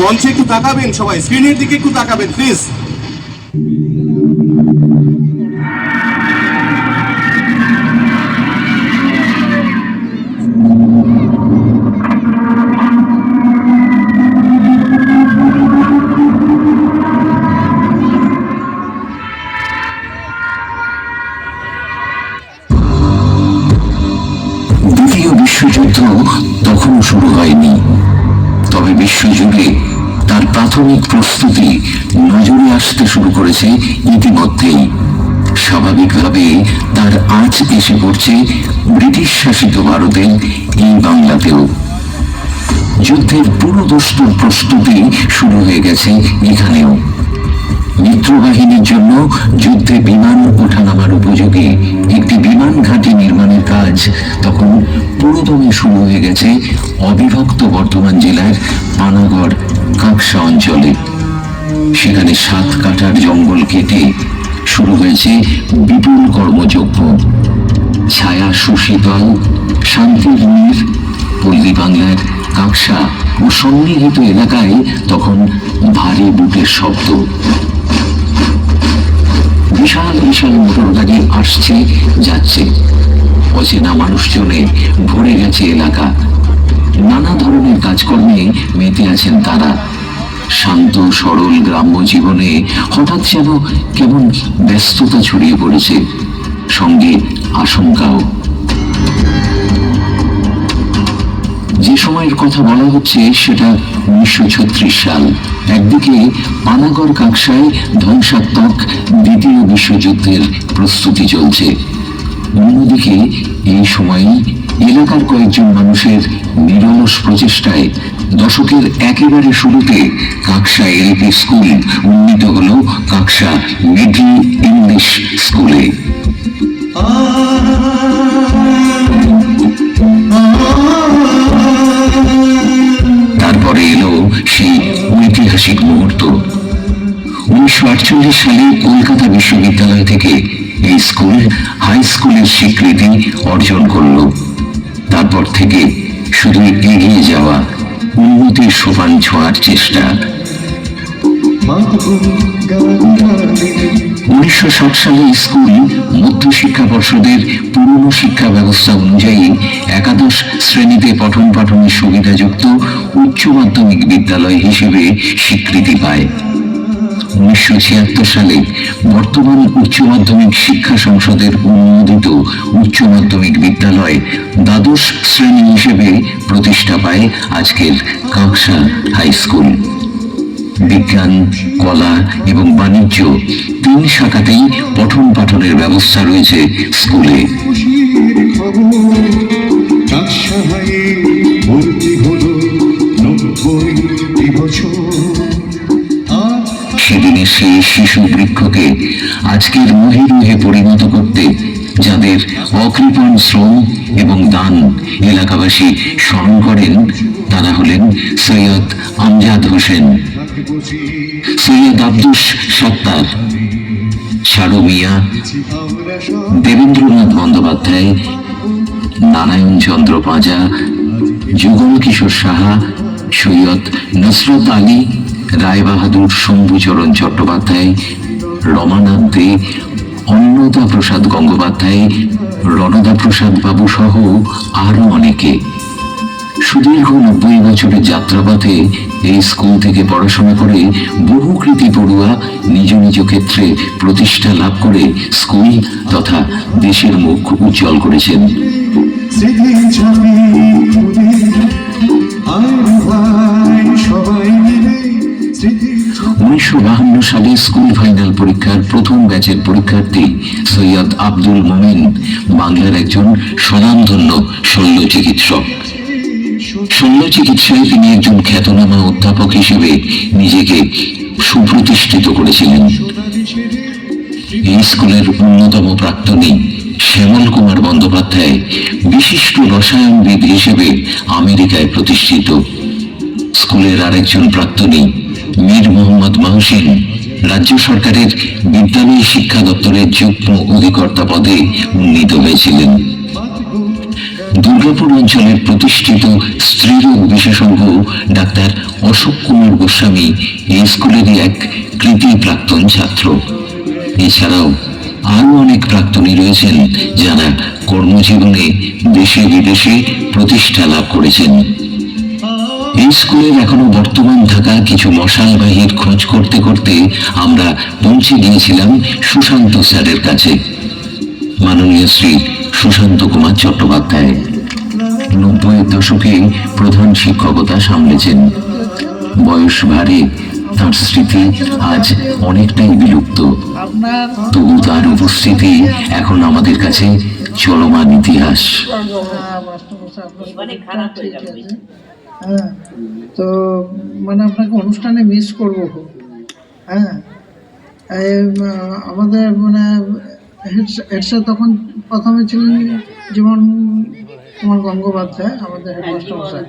মঞ্চে একটু তাকাবেন সবাই স্ক্রিনের দিকে একটু তাকাবেন প্লিজ বিশ্বযুদ্ধ তখনও শুরু হয়নি। তবে বিশ্বজুড়ে তার প্রাথমিক প্রস্তুতি নজরে আসতে শুরু করেছে ইতিমধ্যেই। স্বাভাবিকভাবে তার আজ এসে পড়ছে ব্রিটিশ শাসিত ভারতের এই বাংলাতেও। যুদ্ধের পুরো দস্তুর প্রস্তুতি শুরু হয়ে গেছে এখানেও। মিত্রবাহিনীর জন্য যুদ্ধে বিমান ওঠানামার উপযোগী একটি বিমান ঘাঁটি নির্মাণের কাজ তখন পুরোদমে শুরু হয়ে গেছে অবিভক্ত বর্ধমান জেলার পানাগড়, কাঁকসা অঞ্চলে। সেখানে সাত কাটার জঙ্গল কেটে শুরু হয়েছে বিপুল কর্মযজ্ঞ। ছায়া সুশীতল, শান্তির পল্লী বাংলার কাঁকসা ও সন্নিহিত এলাকায় তখন ভারী বুটের শব্দ। বিশাল বিশাল মোটর গাড়ি আসছে, যাচ্ছে। অচেনা মানুষজনে ভরে গেছে এলাকা। নানা ধরনের কাজকর্মে মেতে আছেন তারা। শান্ত, সরল গ্রাম্য জীবনে হঠাৎ যেন কেমন ব্যস্ততা ছড়িয়ে পড়েছে। সঙ্গে আশঙ্কাও। যে সময়ের কথা বলা হচ্ছে সেটা উনিশশো ছত্রিশ সাল। একদিকে পানাগড় কাকসায় ধ্বংসাত্মক দ্বিতীয় বিশ্বযুদ্ধের প্রস্তুতি চলছে। অন্যদিকে এই সময় এলাকার কয়েকজন মানুষের নিরলস প্রচেষ্টায় দশকের একেবারে শুরুতে কাকসা এলপি স্কুল উন্নীত হল কাকসা মিডল ইংলিশ আটচল্লিশ সালে কলকাতা বিশ্ববিদ্যালয় থেকে এই স্কুল হাই স্কুলের স্বীকৃতি অর্জন করল। তারপর থেকে শুধু এগিয়ে যাওয়া উন্নতির সোপান ছোঁয়ার চেষ্টা। উনিশশো ষাট সালে স্কুল মধ্য শিক্ষা পর্ষদের পুরনো শিক্ষা ব্যবস্থা অনুযায়ী একাদশ শ্রেণীতে পঠন পাঠনের সুবিধাযুক্ত উচ্চ মাধ্যমিক বিদ্যালয় হিসেবে স্বীকৃতি পায়। উনিশশো ছিয়াত্তর সালে বর্তমান উচ্চ মাধ্যমিক শিক্ষা সংসদের অনুমোদিত উচ্চ মাধ্যমিক বিদ্যালয় দ্বাদশ শ্রেণি হিসেবে প্রতিষ্ঠা পায় আজকের কাঁকসা হাই স্কুল। বিজ্ঞান, কলা এবং বাণিজ্য তিন শাখাতেই পঠন পাঠনের ব্যবস্থা রয়েছে স্কুলে। সেই শিশু বৃক্ষকে আজকের মহিরুহে পরিণত করতে যাদের অকৃপণ শ্রম এবং দান এলাকাবাসী স্মরণ করেন, তারা হলেন সৈয়দ আমজাদ হোসেন, সৈয়দ আব্দুস সত্তার, শারু মিয়া, দেবেন্দ্রনাথ বন্দ্যোপাধ্যায়, নারায়ণ চন্দ্র পাঁজা, যুগল কিশোর সাহা, সৈয়দ নসরত আলী রায়বাহাদুর শম্ভুচরণ চট্টোপাধ্যায় রমানাথ দে অন্নদা প্রসাদ গঙ্গোপাধ্যায় রণদা প্রসাদ বাবু সহ আরও অনেকে। সুদীর্ঘ নব্বই বছরের যাত্রাপথে এই স্কুল থেকে পড়াশোনা করে বহু কৃতি পড়ুয়া নিজ নিজ ক্ষেত্রে প্রতিষ্ঠা লাভ করে স্কুল তথা দেশের মুখ উজ্জ্বল করেছেন। উনিশশো বাহান্ন সালে স্কুল ফাইনাল পরীক্ষার প্রথম ব্যাচের পরীক্ষার্থী সৈয়দ আব্দুল মোমিন, বাংলার একজন স্বনামধন্য শল্য চিকিৎসক শল্য চিকিৎসায় তিনি একজন খ্যাতনামা অধ্যাপক হিসেবে নিজেকে সুপ্রতিষ্ঠিত করেছিলেন। এই স্কুলের অন্যতম প্রাক্তনী শ্যামল কুমার বন্দ্যোপাধ্যায় বিশিষ্ট রসায়নবিদ হিসেবে আমেরিকায় প্রতিষ্ঠিত। স্কুলের আরেকজন প্রাক্তনী মীর মোহাম্মদ মাহসিন রাজ্য সরকারের বিদ্যালয় শিক্ষা দপ্তরের যুগ্ম অধিকর্তা পদে উন্নীত হয়েছিলেন। দুর্গাপুর অঞ্চলের প্রতিষ্ঠিত স্ত্রীরোগ বিশেষজ্ঞ ডাক্তার অশোক কুমার গোস্বামী এই স্কুলেরই এক কৃতি প্রাক্তন ছাত্র। এছাড়াও আরও অনেক প্রাক্তনী রয়েছেন যারা কর্মজীবনে দেশে বিদেশে প্রতিষ্ঠা লাভ করেছেন। এই স্কুলের এখনও বর্তমান থাকা কিছু মশালবাহীর খোঁজ করতে করতে আমরা পৌঁছে গিয়েছিলাম সুশান্ত স্যারের কাছে। মাননীয় শ্রী সুশান্ত কুমার চট্টোপাধ্যায়। নব্বইয়ের দশকে প্রধান শিক্ষকতা সামলেছেন। বয়স ভারে তার স্মৃতি আজ অনেকটাই বিলুপ্ত। তবু তার উপস্থিতি এখন আমাদের কাছে চলমান ইতিহাস। হ্যাঁ। হ্যাঁ তো মানে আপনাকে অনুষ্ঠানে মিস করব খুব। হ্যাঁ আমাদের মানে হেড স্যার তখন প্রথমে ছিলেন জীবন কুমার গঙ্গোপাধ্যায় আমাদের হেডমাস্টার মশাই।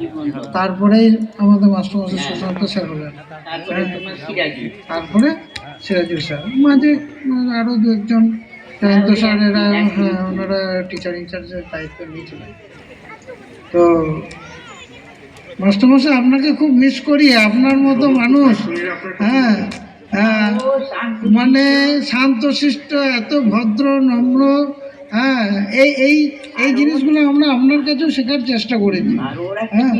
তারপরে আমাদের মাস্টারমশাই সুশান্ত স্যার হলেন। তারপরে সিরাজুল স্যার। মাঝে উম, আরও দু একজন জয়ন্ত স্যার এরা হ্যাঁ ওনারা টিচার ইনচার্জের দায়িত্ব নিয়েছিলেন। তো মাস্টারমশাই আপনাকে খুব মিস করি আপনার মতো মানুষ। হ্যাঁ হ্যাঁ। মানে শান্তশিষ্ট এত ভদ্র নম্র হ্যাঁ এই এই এই জিনিসগুলো আমরা আপনার কাছেও শেখার চেষ্টা করেছি। আর হ্যাঁ।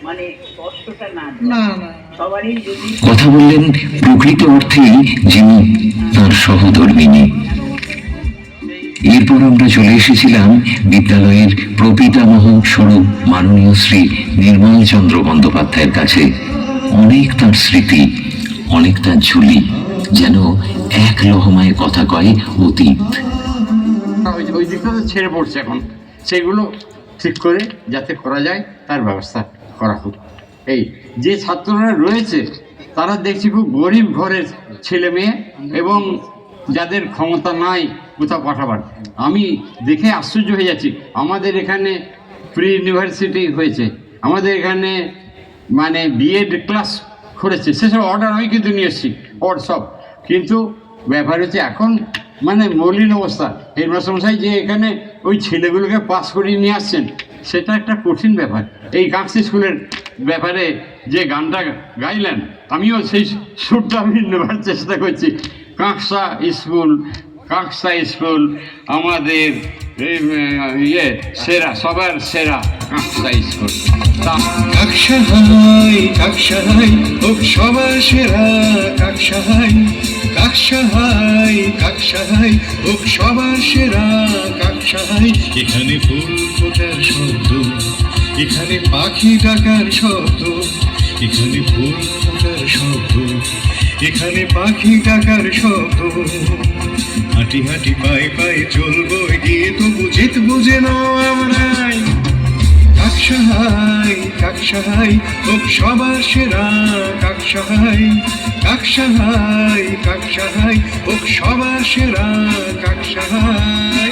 মানে কথা বললেন প্রকৃত অর্থেই যিনি তার সহধর্মিনী। এরপর আমরা চলে এসেছিলাম বিদ্যালয়ের প্রপিতামহ স্বরূপ মাননীয় শ্রী নির্মল চন্দ্র বন্দ্যোপাধ্যায়ের কাছে। অনেক তার স্মৃতি, অনেক তার ঝুলি, যেন এক লহমায় কথা কয় অতীত। ওই দিকটা তো ছেড়ে পড়ছে এখন, সেগুলো ঠিক করে যাতে করা যায়, তার ব্যবস্থা করা হোক। এই যে ছাত্ররা রয়েছে, তারা দেখছি খুব গরিব ঘরের ছেলে মেয়ে এবং যাদের ক্ষমতা নাই কোথাও পাঠাবার। আমি দেখে আশ্চর্য হয়ে যাচ্ছি। আমাদের এখানে প্রি ইউনিভার্সিটি হয়েছে। আমাদের এখানে মানে বিএড ক্লাস করেছে। সেসব অর্ডার আমি কিন্তু নিয়ে এসেছি সব। কিন্তু ব্যাপার হচ্ছে এখন মানে মলিন অবস্থা। এই মশাই যে এখানে ওই ছেলেগুলোকে পাস করিয়ে নিয়ে আসছেন, সেটা একটা কঠিন ব্যাপার। এই কাঁকসি স্কুলের ব্যাপারে যে গানটা গাইলেন, আমিও সেই সুরটা আমি নেবার চেষ্টা করছি। কাঁকসা স্কুল কাঁকসা স্কুল আমাদের ইয়ে সেরা, সবার সেরা কাঁকসা স্কুল কাকসাহাই কাকসাহাই ও সবার সেরা কাকসাহাই কাকসাহাই কাকসাহাই ও সবার সেরা কাকসাহাই এখানে ফুল ফোটার শব্দ, এখানে পাখি ডাকার শব্দ, এখানে ফুল ফোটার শব্দ, এখানে পাখি ডাকার শব্দ। হাঁটি হাঁটি পায়ে পায়ে চলবো গিয়ে তো বুঝিত বুঝে নাও আমরাই। কাকসাহাই কাকসাহাই তোর সবার সেরা। কাকসাহাই কাকসাহাই কাকসাহাই তোর সবার সেরা। কাকসাহাই